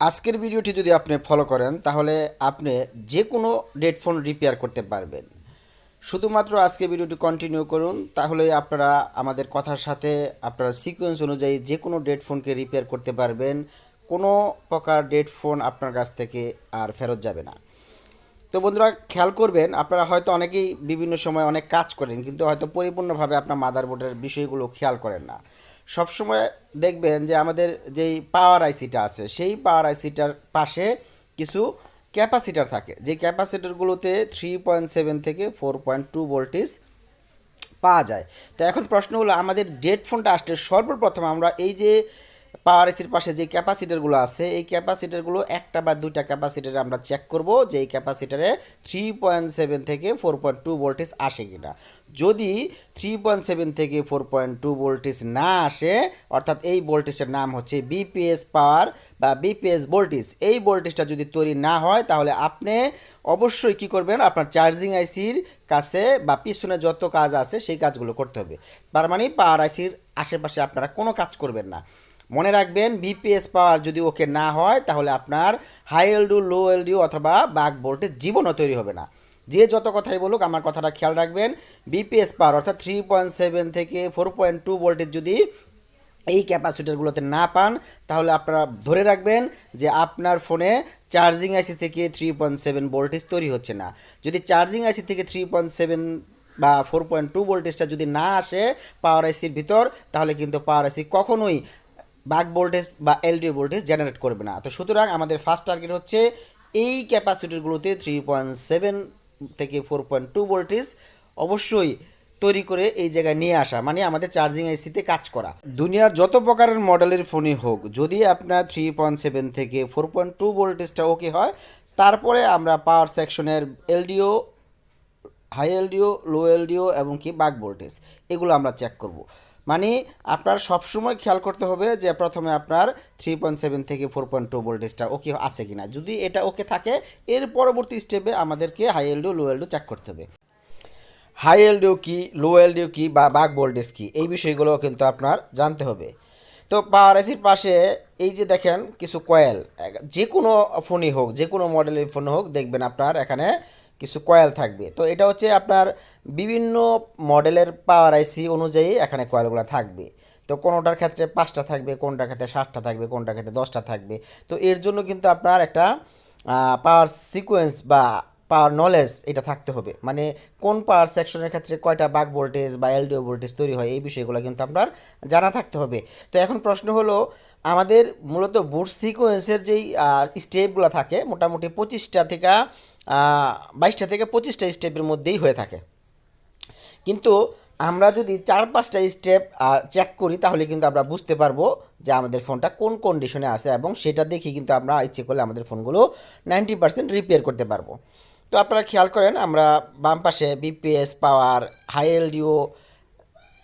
আজকের ভিডিওটি যদি আপনি ফলো করেন, তাহলে আপনি যে কোনো হেডফোন রিপেয়ার করতে পারবেন। শুধুমাত্র আজকে ভিডিওটি কন্টিনিউ করুন তাহলে আপনারা আমাদের কথার সাথে, আপনারা সিকোয়েন্স অনুযায়ী যে কোনো হেডফোনকে রিপেয়ার করতে পারবেন। কোনো প্রকার হেডফোন আপনার কাছ থেকে আর ফেরত যাবে না। তো বন্ধুরা, খেয়াল করবেন, আপনারা হয়তো অনেকেই বিভিন্ন সময় অনেক কাজ করেন, কিন্তু হয়তো পরিপূর্ণভাবে আপনার মাদারবোর্ডের বিষয়গুলো খেয়াল করেন না। সবসময় দেখবেন যে আমাদের যেই পাওয়ার আইসিটা আছে, সেই পাওয়ার আইসিটার পাশে কিছু ক্যাপাসিটার থাকে। যে ক্যাপাসিটারগুলোতে থ্রি পয়েন্ট সেভেন থেকে ফোর পয়েন্ট টু ভোল্টেজ পাওয়া যায়। তো এখন প্রশ্ন হলো, আমাদের ডেড ফোনটা আসলে সর্বপ্রথম আমরা এই যে পাওয়ার এসির পাশে যে ক্যাপাসিটারগুলো আছে, এই ক্যাপাসিটারগুলো একটা বা দুইটা ক্যাপাসিটারে আমরা চেক করব যে এই ক্যাপাসিটারে থ্রি পয়েন্ট সেভেন থেকে ফোর পয়েন্ট টু ভোল্টেজ আসে কিনা। যদি থ্রি পয়েন্ট সেভেন থেকে ফোর পয়েন্ট টু ভোল্টেজ না আসে, অর্থাৎ এই ভোল্টেজটার নাম হচ্ছে বিপিএস পাওয়ার বা বিপিএস ভোল্টেজ এই ভোল্টেজটা যদি তৈরি না হয়, তাহলে আপনি অবশ্যই কি করবেন, আপনার চার্জিং আইসির কাছে বা পিছনে যত কাজ আছে, সেই কাজগুলো করতে হবে। তার মানে পাওয়ার আইসির আশেপাশে আপনারা কোনো কাজ করবেন না। মনে রাখবেন বিপিএস পাওয়ার যদি ওকে না হয়, তাহলে আপনার হাই এলডিউ লো এলডিউ অথবা বাক ভোল্টেজ জীবনও তৈরি হবে না। যে যত কথাই বলুক, আমার কথাটা খেয়াল রাখবেন বিপিএস পাওয়ার অর্থাৎ থ্রি পয়েন্ট সেভেন থেকে ফোর পয়েন্ট টু ভোল্টেজ যদি এই ক্যাপাসিটারগুলোতে না পান, তাহলে আপনারা ধরে রাখবেন যে আপনার ফোনে চার্জিং আইসি থেকে থ্রি পয়েন্ট সেভেন ভোল্টেজ তৈরি হচ্ছে না। যদি চার্জিং আইসি থেকে থ্রি পয়েন্ট সেভেন বা ফোর পয়েন্ট টু ভোল্টেজটা যদি না আসে পাওয়ার আইসির ভিতর, তাহলে কিন্তু পাওয়ার আইসি কখনোই বাক ভোল্টেজ বা এলডিও ভোল্টেজ জেনারেট করবে না। তো সুতরাং আমাদের ফার্স্ট টার্গেট হচ্ছে এই ক্যাপাসিটিগুলোতে থ্রি পয়েন্ট সেভেন থেকে ফোর পয়েন্ট টু ভোল্টেজ অবশ্যই তৈরি করে এই জায়গায় নিয়ে আসা মানে আমাদের চার্জিং আইসিতে কাজ করা। দুনিয়ার যত প্রকারের মডেলের ফোনই হোক, যদি আপনার থ্রি পয়েন্ট সেভেন থেকে ফোর পয়েন্ট টু ভোল্টেজটা ওকে হয়, তারপরে আমরা পাওয়ার সেকশনের LDO high LDO low LDO এবং কি বাক ভোল্টেজ এগুলো আমরা চেক করব। মানে আপনার সবসময় খেয়াল করতে হবে যে প্রথমে আপনার থ্রি পয়েন্ট সেভেন থেকে ফোর পয়েন্ট টু ভোল্টেজটা ওকে আছে কি না যদি এটা ওকে থাকে, এর পরবর্তী স্টেপে আমাদেরকে high LDO low LDO check করতে হবে। হাই এলডিও কি লো এলডিও কি বা বাক ভোল্টেজ কি, এই বিষয়গুলো কিন্তু আপনার জানতে হবে। তো পাওয়ার এসির পাশে এই যে দেখেন কিছু কয়েল যে কোনো ফোনই হোক যে কোনো মডেলের ফোন হোক, দেখবেন আপনার এখানে কিছু কয়েল থাকবে। তো এটা হচ্ছে আপনার বিভিন্ন মডেলের পাওয়ার আইসি অনুযায়ী এখানে কয়েলগুলো থাকবে। তো কোনোটার ক্ষেত্রে পাঁচটা থাকবে, কোনটার ক্ষেত্রে সাতটা থাকবে, কোনটার ক্ষেত্রে দশটা থাকবে। তো এর জন্য কিন্তু আপনার একটা পাওয়ার সিকোয়েন্স বা পাওয়ার নলেজ এটা থাকতে হবে। মানে কোন পাওয়ার সেকশনের ক্ষেত্রে কয়টা বাক ভোল্টেজ বা এলডিও ভোল্টেজ তৈরি হয়, এই বিষয়গুলো কিন্তু আপনার জানা থাকতে হবে। তো এখন প্রশ্ন হলো, আমাদের মূলত বুট সিকোয়েন্সের যেই স্টেপগুলো থাকে, মোটামুটি পঁচিশটা থেকে বাইশটা থেকে পঁচিশটা স্টেপের মধ্যেই হয়ে থাকে। কিন্তু আমরা যদি চার, পাঁচটা স্টেপ চেক করি, তাহলে কিন্তু আমরা বুঝতে পারব যে আমাদের ফোনটা কোন কন্ডিশনে আছে এবং সেটা দেখে কিন্তু আমরা ইচ্ছে করলে আমাদের ফোনগুলো নাইনটি পার্সেন্ট রিপেয়ার করতে পারব। তো আপনারা খেয়াল করেন, আমরা বাম পাশে BPS power high LDO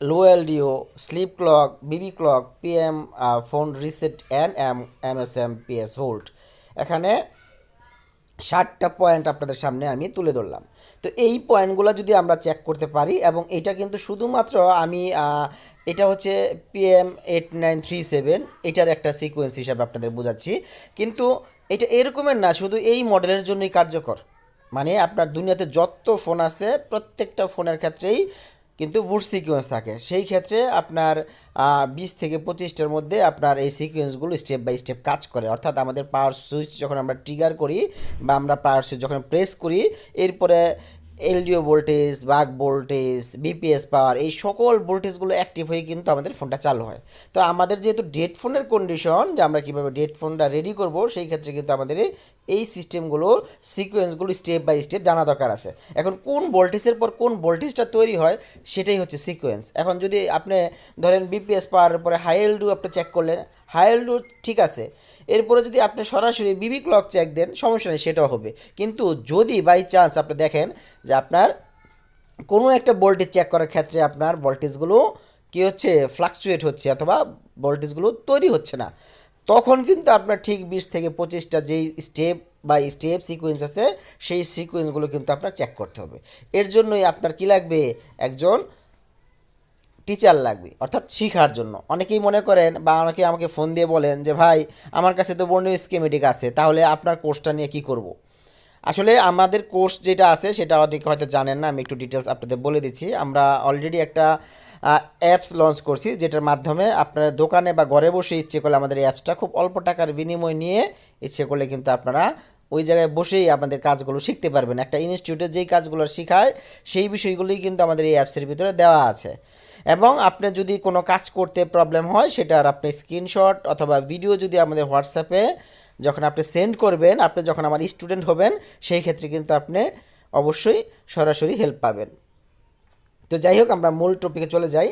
low LDO sleep clock BB clock PM phone reset and M M S M PS hold এখানে ষাটটা পয়েন্ট আপনাদের সামনে আমি তুলে ধরলাম। তো এই পয়েন্টগুলো যদি আমরা চেক করতে পারি এবং এটা কিন্তু শুধুমাত্র আমি এটা হচ্ছে PM eight nine three seven এটার একটা সিকোয়েন্স হিসাবে আপনাদের বোঝাচ্ছি। কিন্তু এটা এরকমের না, শুধু এই মডেলের জন্যই কার্যকর। মানে আপনার দুনিয়াতে যত ফোন আছে, প্রত্যেকটা ফোনের ক্ষেত্রেই কিন্তু বুট সিকোয়েন্স থাকে। সেই ক্ষেত্রে আপনার বিশ থেকে পঁচিশটার মধ্যে আপনার এই সিকোয়েন্সগুলো স্টেপ বাই স্টেপ কাজ করে। অর্থাৎ আমাদের পাওয়ার সুইচ যখন আমরা ট্রিগার করি বা আমরা পাওয়ার সুইচ যখন প্রেস করি, এরপরে LDO voltage buck voltage BPS power এই সকল ভোল্টেজগুলো অ্যাক্টিভ হয়ে কিন্তু আমাদের ফোনটা চালু হয়। তো আমাদের যেহেতু ডেড ফোনের কন্ডিশন যে আমরা কীভাবে ডেড ফোনটা রেডি করব, সেই ক্ষেত্রে কিন্তু আমাদের এই সিস্টেমগুলো সিকোয়েন্সগুলো স্টেপ বাই স্টেপ জানা দরকার আছে। এখন কোন ভোল্টেজের পর কোন ভোল্টেজটা তৈরি হয়, সেটাই হচ্ছে সিকোয়েন্স এখন যদি আপনি ধরেন বিপিএস পাওয়ার পরে হাই এলডু আপনি চেক করলেন হাই এলডু ঠিক আছে এরপরে যদি আপনি সরাসরি বিবি ক্লক চেক দেন, সমস্যা নেই, সেটাও হবে। কিন্তু যদি বাই চান্স আপনি দেখেন যে আপনার কোনো একটা ভোল্টেজ চেক করার ক্ষেত্রে আপনার ভোল্টেজগুলো কী হচ্ছে ফ্লাকচুয়েট হচ্ছে অথবা ভোল্টেজগুলো তৈরি হচ্ছে না, তখন কিন্তু আপনার ঠিক বিশ থেকে পঁচিশটা যেই স্টেপ বা স্টেপ সিকোয়েন্স আছে, সেই সিকোয়েন্সগুলো কিন্তু আপনার চেক করতে হবে। এর জন্যই আপনার কী লাগবে? একজন টিচার লাগবে, অর্থাৎ শেখার জন্য। অনেকেই মনে করেন বা অনেকে আমাকে ফোন দিয়ে বলেন যে, ভাই, আমার কাছে তো বর্ণীয় স্কিমেটিক আছে, তাহলে আপনার কোর্সটা নিয়ে কি করব। আসলে আমাদের কোর্স যেটা আছে, সেটা অনেকে হয়তো জানেন না, আমি একটু ডিটেলস আপনাদের বলে দিচ্ছি। আমরা অলরেডি একটা অ্যাপস লঞ্চ করছি, যেটার মাধ্যমে আপনার দোকানে বা ঘরে বসে ইচ্ছে করলে আমাদের অ্যাপসটা খুব অল্প টাকার বিনিময় নিয়ে ইচ্ছে করলে কিন্তু আপনারা ওই জায়গায় বসেই আমাদের কাজগুলো শিখতে পারবেন। একটা ইনস্টিটিউটে যেই কাজগুলো শেখায়, সেই বিষয়গুলোই কিন্তু আমাদের এই অ্যাপসের ভিতরে দেওয়া আছে। এবং আপনি যদি কোনো কাজ করতে প্রবলেম হয় সেটার আপনি স্ক্রিনশট অথবা ভিডিও যদি আমাদের হোয়াটসঅ্যাপে যখন আপনি সেন্ড করবেন, আপনি যখন আমার স্টুডেন্ট হবেন, সেই ক্ষেত্রে কিন্তু আপনি অবশ্যই সরাসরি হেল্প পাবেন। তো যাই হোক, আমরা মূল টপিকে চলে যাই।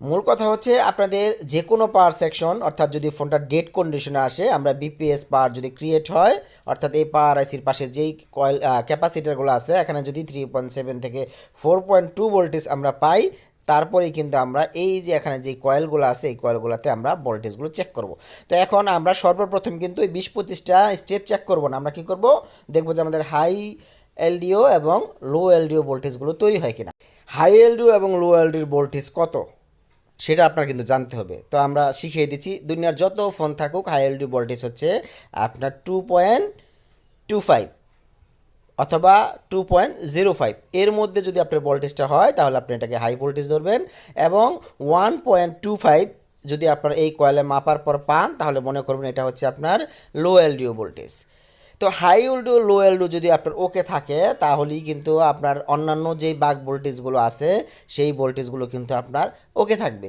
মূল কথা হচ্ছে আপনাদের যে কোনো পাওয়ার সেকশন অর্থাৎ যদি ফোনটা ডেট কন্ডিশনে আসে, আমরা বিপিএস পাওয়ার যদি ক্রিয়েট হয়, অর্থাৎ এই পাওয়ার আইসির পাশে যেই কয়েল ক্যাপাসিটারগুলো আছে, এখানে যদি থ্রি পয়েন্ট সেভেন থেকে ফোর পয়েন্ট টু ভোল্টেজ আমরা পাই তারপরেই কিন্তু আমরা এই যে এখানে যে কয়েলগুলো আছে, এই কয়েলগুলোতে আমরা ভোল্টেজগুলো চেক করব। তো এখন আমরা সর্বপ্রথম কিন্তু এই বিশ পঁচিশটা স্টেপ চেক করব না, আমরা কি করব? দেখব যে আমাদের হাই এলডিও এবং লো এলডিও ভোল্টেজগুলো তৈরি হয় কিনা। হাই এলডিও এবং লো এলডিওর ভোল্টেজ কত? সেটা আপনার কিন্তু জানতে হবে। তো আমরা শিখিয়ে দিচ্ছি, দুনিয়ার যত ফোন থাকুক হাই এলডি ভোল্টেজ হচ্ছে আপনার টু পয়েন্ট টু ফাইভ অথবা টু পয়েন্ট জিরো ফাইভ এর মধ্যে যদি আপনার ভোল্টেজটা হয়, তাহলে আপনি এটাকে হাই ভোল্টেজ ধরবেন এবং ওয়ান পয়েন্ট টু ফাইভ যদি আপনার এই কয়েলে মাপার পর পান, তাহলে মনে করবেন এটা হচ্ছে আপনার লো এলডিও ভোল্টেজ তো হাই এলডিও লো এলডিও যদি আপনার ওকে থাকে, তাহলেই কিন্তু আপনার অন্যান্য যেই বাঘ ভোল্টেজগুলো আছে, সেই ভোল্টেজগুলো কিন্তু আপনার ওকে থাকবে।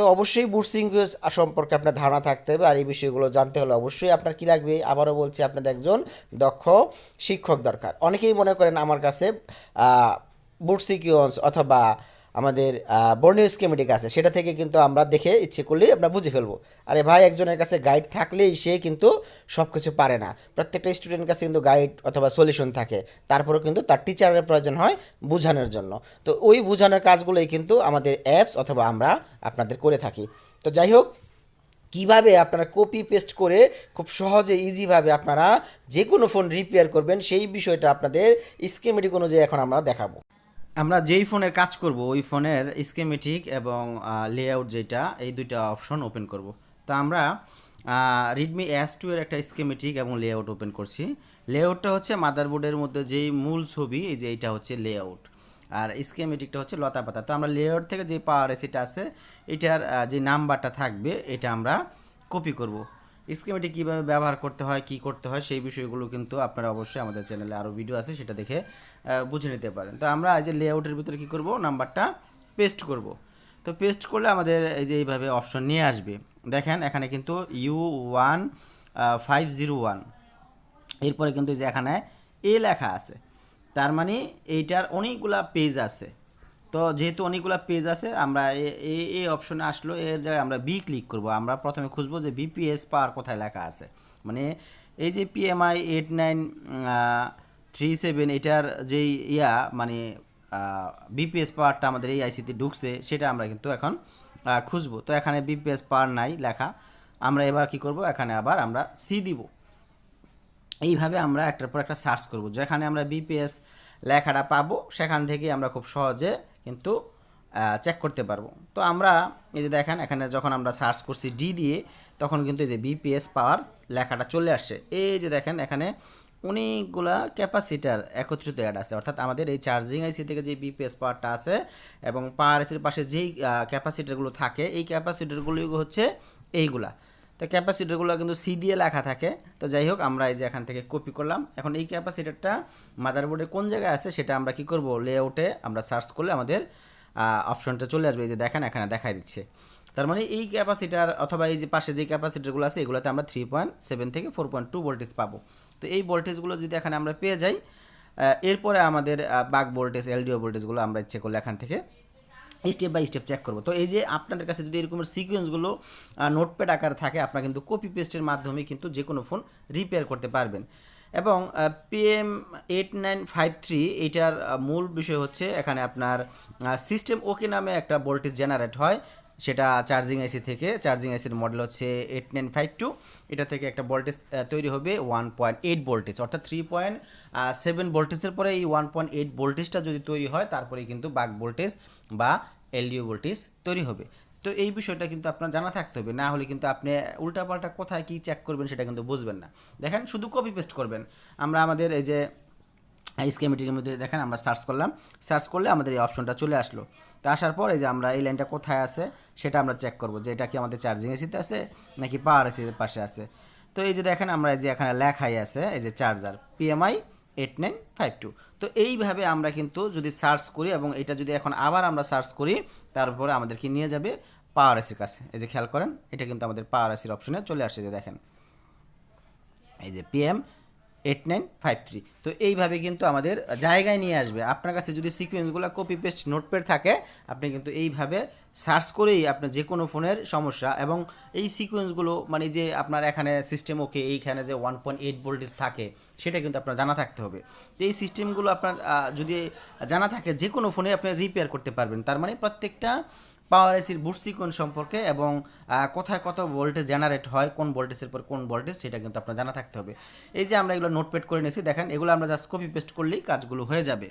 তো অবশ্যই বুটসিং সম্পর্কে আপনার ধারণা থাকতে হবে আর এই বিষয়গুলো জানতে হলে অবশ্যই আপনার কি লাগবে? আবারও বলছি, আপনাদের একজন দক্ষ শিক্ষক দরকার। অনেকেই মনে করেন আমার কাছে বুটসিকিউন্স অথবা আমাদের বর্ণীয় স্কেমেটিক আছে। সেটা থেকে কিন্তু আমরা দেখে ইচ্ছে করলেই আমরা বুঝে ফেলব। আরে ভাই, একজনের কাছে গাইড থাকলেই সে কিন্তু সব কিছু পারে না। প্রত্যেকটা স্টুডেন্টের কাছে কিন্তু গাইড অথবা সলিউশন থাকে। তারপরেও কিন্তু তার টিচারের প্রয়োজন হয় বোঝানোর জন্য। তো ওই বোঝানোর কাজগুলোই কিন্তু আমাদের অ্যাপস অথবা আমরা আপনাদের করে থাকি। তো যাই হোক, কীভাবে আপনারা কপি পেস্ট করে খুব সহজে ইজিভাবে আপনারা যে কোনো ফোন রিপেয়ার করবেন, সেই বিষয়টা আপনাদের স্কেমেটিক অনুযায়ী এখন আমরা দেখাবো। আমরা যেই ফোনের কাজ করব, ওই ফোনের স্কেমেটিক এবং লেআউট যেটা এই দুইটা অপশন ওপেন করব। তো আমরা রিডমি এস টু এর একটা স্কেমেটিক এবং লেআউট ওপেন করছি। লেআউটটা হচ্ছে মাদারবোর্ডের মধ্যে যেই মূল ছবি, এই যে এইটা হচ্ছে লেআউট আর স্কেমেটিকটা হচ্ছে লতা পাতা। তো আমরা লেআউট থেকে যে পাওয়ার এসিটা আছে, এটার যে নাম্বারটা থাকবে, এটা আমরা কপি করব। স্কিমেটি কীভাবে ব্যবহার করতে হয়, কি করতে হয়, সেই বিষয়গুলো কিন্তু আপনারা অবশ্যই আমাদের চ্যানেলে আরও ভিডিও আছে, সেটা দেখে বুঝে নিতে পারেন। তো আমরা এই যে লেআউটের ভিতরে কী করব, নাম্বারটা পেস্ট করব। তো পেস্ট করলে আমাদের এই যে এইভাবে অপশন নিয়ে আসবে। দেখেন, এখানে কিন্তু U one five zero one এরপরে কিন্তু এই যে এখানে এ লেখা আছে। তার মানে এইটার অনেকগুলা পেজ আছে। তো যেহেতু অনেকগুলা পেজ আছে, আমরা এ- এই এই অপশনে আসলো, এর জায়গায় আমরা বি ক্লিক করব। আমরা প্রথমে খুঁজবো যে বিপিএস পাওয়ার কোথায় লেখা আছে। মানে এই যে PMI eight nine three seven এটার যেই ইয়া মানে বিপিএস পাওয়ারটা আমাদের এই আইসিতে ঢুকছে, সেটা আমরা কিন্তু এখন খুঁজবো। তো এখানে বিপিএস পাওয়ার নাই লেখা। আমরা এবার কি করব? এখানে আবার আমরা সি দিব। এইভাবে আমরা একটার পর একটা সার্চ করব। যেখানে আমরা বিপিএস লেখাটা পাবো, সেখান থেকে আমরা খুব সহজে কিন্তু চেক করতে পারব। তো আমরা, এই যে দেখেন, এখানে যখন আমরা সার্চ করছি ডি দিয়ে, তখন কিন্তু এই যে বিপিএস পাওয়ার লেখাটা চলে আসছে। এই যে দেখেন, এখানে অনেকগুলা ক্যাপাসিটার একত্রিত অ্যাড আছে। অর্থাৎ আমাদের এই চার্জিং আইসি থেকে যে বিপিএস পাওয়ারটা আছে এবং পাওয়ার আইসির পাশে যেই ক্যাপাসিটারগুলো থাকে, এই ক্যাপাসিটারগুলি হচ্ছে এইগুলা। তো ক্যাপাসিটারগুলো কিন্তু সি দিয়ে লেখা থাকে। তো যাই হোক, আমরা এই যে এখান থেকে কপি করলাম। এখন এই ক্যাপাসিটারটা মাদারবোর্ডে কোন জায়গায় আছে সেটা আমরা কি করব? লেআউটে আমরা সার্চ করলে আমাদের অপশনটা চলে আসবে। এই যে দেখেন, এখানে দেখাই দিচ্ছে। তার মানে এই ক্যাপাসিটার অথবা এই যে পাশে যে ক্যাপাসিটারগুলো আছে, এগুলোতে আমরা থ্রি পয়েন্ট সেভেন থেকে ফোর পয়েন্ট টু ভোল্টেজ পাবো। তো এই ভোল্টেজগুলো যদি এখানে আমরা পেয়ে যাই এরপরে আমাদের বাক ভোল্টেজ এলডিও ভোল্টেজগুলো আমরা ইচ্ছে করলে এখান থেকে স্টেপ বাই স্টেপ চেক করব। তো এই যে আপনাদের কাছে যদি এরকম সিকোয়েন্সগুলো নোটপ্যাড আকারে থাকে, আপনারা কিন্তু কপি পেস্টের মাধ্যমে কিন্তু যে কোনো ফোন রিপেয়ার করতে পারবেন। এবং PM eight nine five three এইটার মূল বিষয় হচ্ছে এখানে আপনার সিস্টেম ওকে নামে একটা ভোল্টেজ জেনারেট হয়। সেটা চার্জিং আইসি থেকে চার্জিং আইসির মডেল হচ্ছে এইট নাইন ফাইভ টু এটা থেকে একটা ভোল্টেজ তৈরি হবে ওয়ান পয়েন্ট এইট ভোল্টেজ অর্থাৎ থ্রি পয়েন্ট সেভেন ভোল্টেজের পরে এই ওয়ান পয়েন্ট এইট ভোল্টেজটা যদি তৈরি হয়, তারপরেই কিন্তু বাক ভোল্টেজ বা এলডিও ভোল্টেজ তৈরি হবে। তো এই বিষয়টা কিন্তু আপনার জানা থাকতে হবে, না হলে কিন্তু আপনি উল্টাপাল্টা কোথায় কী চেক করবেন সেটা কিন্তু বুঝবেন না। দেখেন, শুধু কপি পেস্ট করবেন। আমরা আমাদের এই যে স্কেমেটিকের মধ্যে দেখেন আমরা সার্চ করলাম। সার্চ করলে আমাদের এই অপশনটা চলে আসলো। তো আসার পর এই যে আমরা এই লাইনটা কোথায় আছে, সেটা আমরা চেক করব যে এটা কি আমাদের চার্জিং এসিতে আছে, নাকি পাওয়ার এসির পাশে আছে। তো এই যে দেখেন আমরা এই যে এখানে লেখাই আছে, এই যে charger PMI eight nine five two তো এইভাবে আমরা কিন্তু যদি সার্চ করি এবং এটা যদি এখন আবার আমরা সার্চ করি, তারপরে আমাদেরকে নিয়ে যাবে পাওয়ার এসির কাছে। এই যে খেয়াল করেন, এটা কিন্তু আমাদের পাওয়ার এসির অপশনে চলে আসছে যে দেখেন। এই যে PM eight nine five three তো এইভাবে কিন্তু আমাদের জায়গায় নিয়ে আসবে। আপনার কাছে যদি সিকোয়েন্সগুলো কপি পেস্ট নোটপ্যাড থাকে, আপনি কিন্তু এইভাবে সার্চ করেই আপনার যে কোনো ফোনের সমস্যা এবং এই সিকোয়েন্সগুলো মানে যে আপনার এখানে সিস্টেম ওকে এইখানে যে ওয়ান পয়েন্ট এইট ভোল্টেজ থাকে, সেটা কিন্তু আপনার জানা থাকতে হবে। তো এই সিস্টেমগুলো আপনার যদি জানা থাকে যে কোনো ফোনে আপনি রিপেয়ার করতে পারবেন। তার মানে প্রত্যেকটা পাওয়ার এসির বুট সিকোয়েন্স সম্পর্কে এবং কোথায় কত ভোল্টেজ জেনারেট হয়, কোন ভোল্টেজের পর কোন ভোল্টেজ সেটা কিন্তু আপনার জানা থাকতে হবে। এই যে আমরা এগুলো নোটপ্যাড করে নিয়েছি, দেখেন, এগুলো আমরা জাস্ট কপি পেস্ট করলেই কাজগুলো হয়ে যাবে।